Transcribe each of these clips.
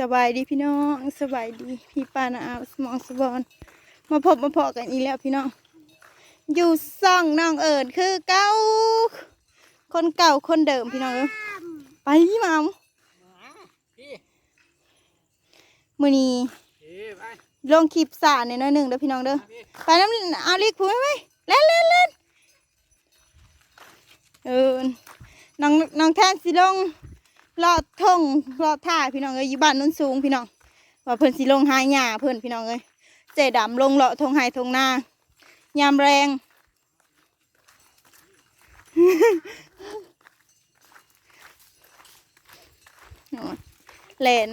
สบายดีพี่น้องสบายดีพี่ปานาอาสมองสบอนมาพบมาพอกันอีกแล้วพี่น้อง อยู่ซ่องน้องเอิญคือเก่าคนเก่าคนเดิมพี่น้องเอ้ยไปมาเอาพี่มือนี้ลงคลิปสาในน้อยหนึ่งเด้อพี่น้องเด้อไปน้ำเอาลิกพูไว้ไว้เล่นเล่นเล่นเออน้องน้องแทนสิลง ลอดทงลอดท่าพี่น้องเอ้ยอยู่บ้านโนนสูงพี่น้องว่าเพิ่นสิลงหายหญ้าเพิ่นพี่น้องเอ้ยเจดำลงเลาะทงหายทงนายามแรงโอ้ยเล่น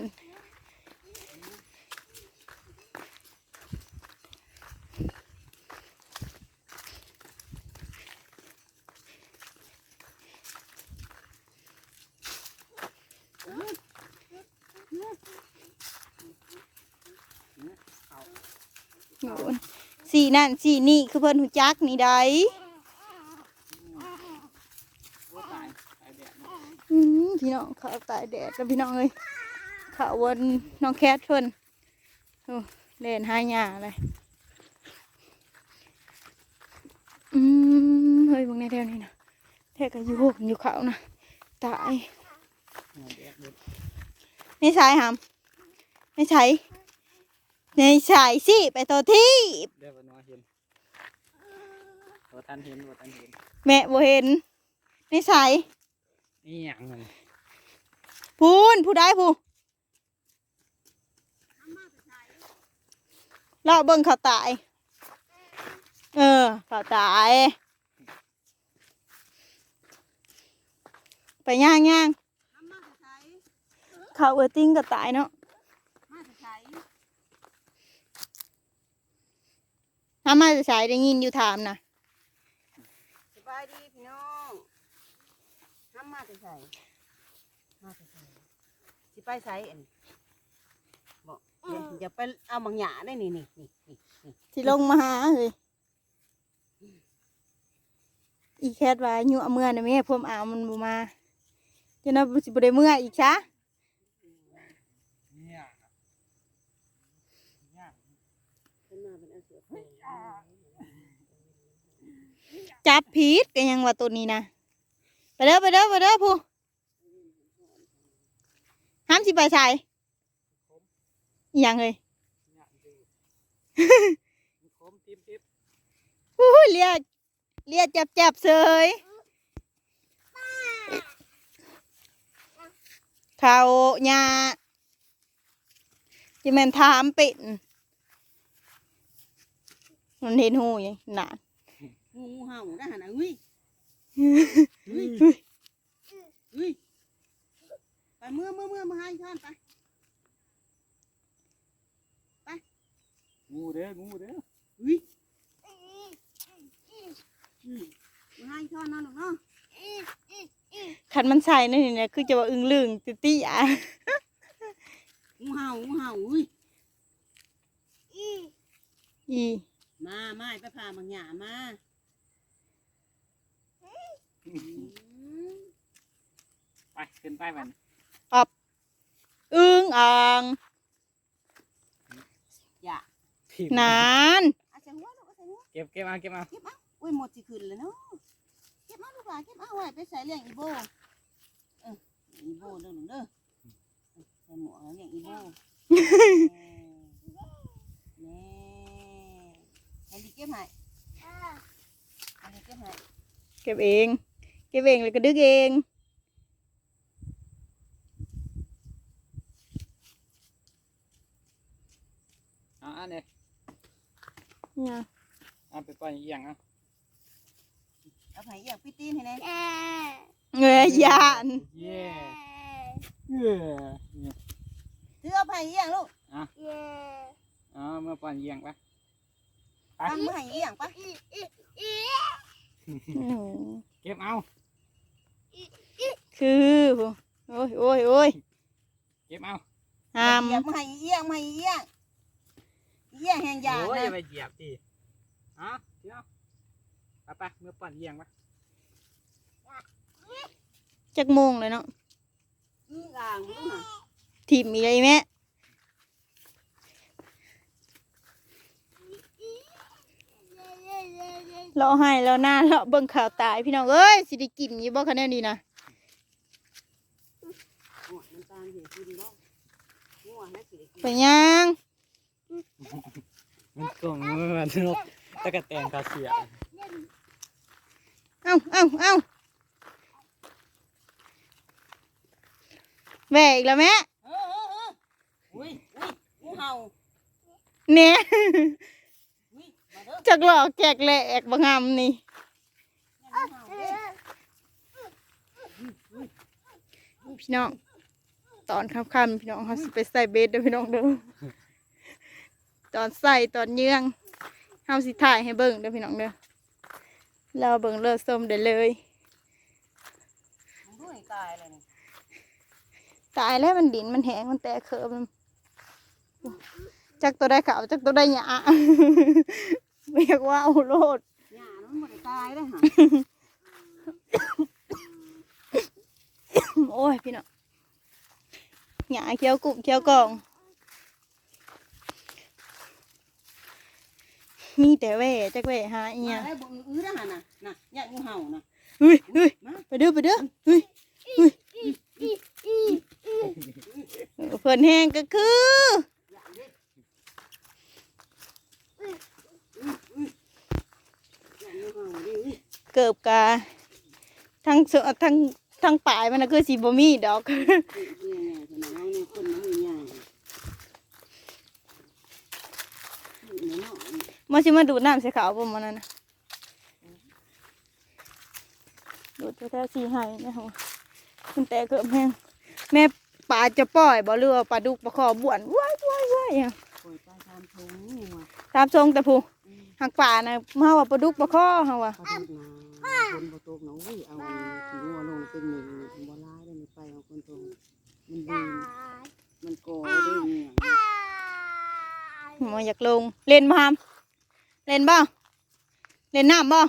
สีนั่นสีนี่คือเพิ่นหูจักนี่ได้โอ้ตายแดดพี่น้องเขาตายแดดแล้วพี่น้องเอ้ยเขาวนน้องแคทเพิ่นเล่นหายหญ้าเลยอืมเฮ้ยบางในแถวนี้นะแท้ก็อยู่โหกอยู่เขานะตายไม่ใช่หำไม่ใช่ ไม่ใช่สิไปตัวที่เดี๋ยววันน้อยเห็นตัวท่านเห็นตัวท่านเห็นแม่บ่เห็นไม่ใช่นี่หยังมันพูนผู้ได้ผู้เราเบิ่งเขาตาย เออเขาตาย ไปย่างย่างเขาเออติ้งก็ตายเนาะ ทำมาจะใช้ได้ยินอยู่ถามนะสบายดีพี่น้องห้ามมาแต่ใส่มาแต่ใส่สิไปใส่อันบอกเดี๋ยวอย่าไปเอาบางหยาได้นี่นี่นี่นี่นี่สิลงมาหาเฮ้ยอีแคทว่าอยู่เอาเมื่อนะแม่พวมอาวมันบ่มาเจะน่าสิบ่ได้เมื่ออีกช้า เนี่ยเนี่ย เป็นมาเป็นเอาเสือโคร่ง จับผิดกันยังว่าตัวนี้นะไปเด้อไปเด้อไปเด้อผู้ห้ามสิไปใส่ยังเลยอู้เรียเรียกจับจับเสยเขาหญ้าจะแม่นถามเป็น มันเห็นหูยังหนางูเห่าได้หันอะอุ้ยอุ้ยอุ้ยไปเมื่อเมื่อเมื่อมาให้ท่านไปงูเด้องูเด้ออุ้ยอืมมาให้ท่านนั่นหรอกเนาะคันมันใส่นั่นนี่นะคือจะว่าอึ้งลึงติตี้อะงูเห่างูเห่าอุ้ยอี มามาไปพาบางหยามาอืมไปขึ้นไปมันอึ้งอ่างอย่าทิมนานเอาใส่หัวลูกเอาใส่หัวเก็บเก็บเอาเก็บเอาเก็บเอาอุ้ยหมดสิขึ้นเลยเนาะเก็บเอาลูกหลานเก็บเอาไว้ไปใส่เลี้ยงอีโบเอออีโบเด้อหนูเด้อใส่หมวกแล้วเลี้ยงอีโบแน่ ให้ดีเก็บให้ให้ดีเก็บให้เก็บเอง เก็บเองเลยก็ดึกเองเอาอันนี้เนี่ยเอาไปปล่อยอีหยังเอาเอาไผ่อยากพี่ตีนให้แน่เงยยานเย่เย่เนี่ยถือเอาไผ่อยางลูกเอาเมื่อปล่อยอีหยังไป ไปทำมือให้อีหยังปะอืมเก็บเอา คือโอ้ยโอ้ยโอ้ยเก็บเอาห้ามอยากมาให้อีหยังมาให้อีหยังอีหยังแห่งยาโอ้ยอย่านะไปเหยียบดิเอะเดี๋ยวไปไปเมื่อปล่อยอีหยังไปจักโมงเลยเนาะอีอ่างลูกน่ะทีมมีอะไรแม่าะให้แล้วหน้าเลาะเบิ่งข่าวตายพี่น้องเอ้ยสิได้กินอยู่บ่คะแนนดีนะหัวน้ำตาลเหี่ยกินบ่งัวให้สิได้กินไปยังมันกงมันนกตะกะแตนตาเสียเอ้าเอ้าเอ้าแหวกอีกแล้วแม่เออเออเอออุ้ยอุ้ยงูเห่าเนี่ยอุ้ยมาเด้อ จักหลอกแจกแหลกบางงามนี่งูเห่าเด้อพี่น้อง ตอนค่ำๆพี่น้องเขาสิไปใส่เบสเด้อพี่น้องเด้อตอนใส่ตอนเยื่องเฮาสิถ่ายให้เบิ่งเด้อพี่น้องเด้อเราเบิ่งเลือดส้มได้เลยมันด้วยตายเลยนี่ตายแล้วมันดินมันแห้งมันแตกเคิบมันจักตัวได้ขาวจักตัวได้หยา เรียกว่าเอาโลดหญ้ามันบ่ได้ตายเลยฮะโอ้ยพี่น้องหยาเคี้ยวกุบเคี้ยวกอง มีแต่แหว่จักแหว่หาอีหมายังได้บ่อื้อๆนะหั่นน่ะน่ะหญ้างูเห่าน่ะเฮ้ยเฮ้ยมาไปเด้อไปเด้อเฮ้ยเฮ้ยเออเพิ่นแห้งก็คือ หญ้าเด้หญ้างู เห่าดิอุ้ยเกิบกาทั้งเสือทั้งทั้งปลายมันน่ะคือสีบ่มีดอกเนี่ยเนี่ยขนาดเราเนี่ยคนน้ำมือใหญ่เนี่ยเนาะมันสิมาดูดน้ำใส่ขาวผมมันนั่นนะดูดแท้ๆสีให้นะฮะคุณแต่เกิดแม่งแม่ปลาจะปล่อยบ่เรือว่าปลาดุกปลาคอบ้วนว้ายว้ายว้ายอะปล่อยปลาตามทงนี่ว่ะตามทรงแต่ผู้ หักป่านะเฮาว่าปลาดุกปลาคอเฮาว่าปลาดุกนะคนบ่ตกนะอุ้ยเอาอันขี้งัวลงเป็นหนึ่งบ่ร้ายได้ไม่ไปเอาคนตรงมันดีมันโกได้เนี่ยมันอยากลงเล่นบ่ฮามเล่นบ่เล่นน้ำบ่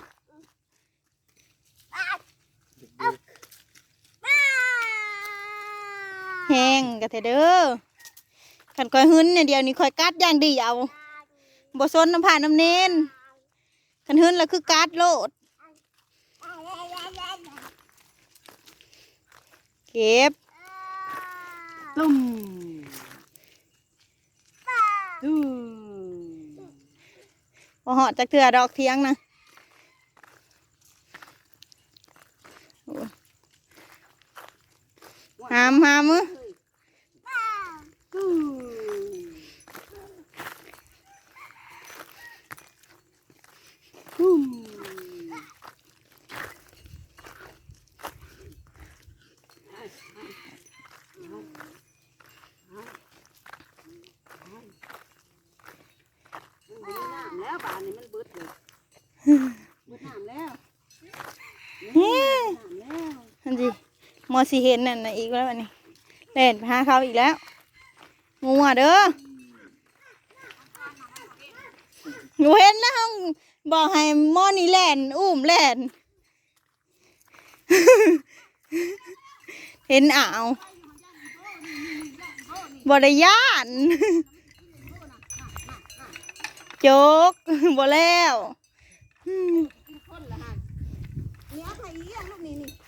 แห้งกะเถอะเด้อขันคอยหึนเนี่ยเดียวนี้คอยกัดอย่างเดียว บ่ซนน้ำผ่านน้ำเน้นขันหึนแล้วคือกัดโลด เก็บตุ้มตุ้มบ่เหอดจากเถื่อดอกเทียงนะโอ้ยหามหามมือ ตุ้มตุ้ม มันมีน้ำแล้วป่านนี้มันเบิดเลยเบิดน้ำแล้วเบิดน้ำแล้ว นั่นสิม อสีเห็นนั่นนะอีกแล้วนนี้เล่นไปหาเขาอีกแล้วงัวเด้อหนูเห็นนะห้องบอกให้มอนี่แล่นอุ้มแล่นเห็นอ่าวบริยานโจกบ่แล้วเนี่ยไข่เยี่ยงลูกนี่นี่นี่นี่ต้องไข่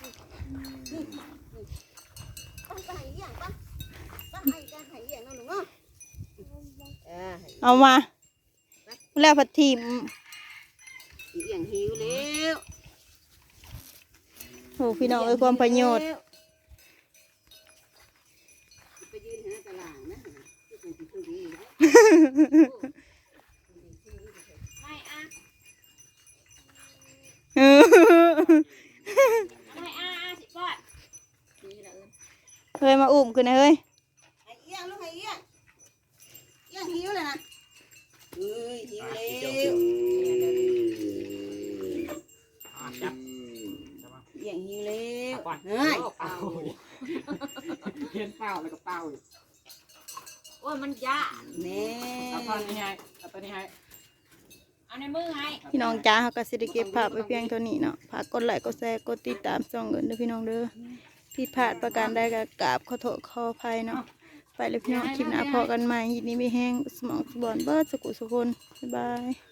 เยี่ยงปะต้องไข่กันไข่เยี่ยงนั่นหนูเนาะเออเอามาแล้วพัดทีมเยี่ยงหิวแล้วโอ้พี่น้องเอ้ยความประโยชน์ ไปยืนหาตลาดนะที่เป็นที่พึ่งนี่นะไม่อะ เออ ไม่อะอะสิก่อนนี่ละเอิญ เฮ้ย มาอุ้มขึ้นนะเฮ้ยไอ้เอี้ยงลูกไอ้เอี้ยงเอี้ยงหิวเลยนะเอ้ยหิวแล้วอะจับเอี้ยงหิวแล้วก่อนเฮ้ยเป่าเห็นเป่าแล้วก็เป่าอีกโอ้ยมันยะแน่เอาตอนนี้ให้เอาตอนนี้ให้เอาในมือให้พี่น้องจ้าเขาก็สิได้เก็บภาพไว้เพียงเท่านี้เนาะฝากกดไลค์กดแชร์กดติดตามส่องเงินเด้อพี่น้องเด้อ ผิดพลาดประการใดก็กราบขอโทษขออภัยเนาะไปเลยพี่น้องคลิปหน้าพอกันใหม่ยินดีไม่แห้งสมองสบอนเบิร์ดสกุสุคนบ๊ายบาย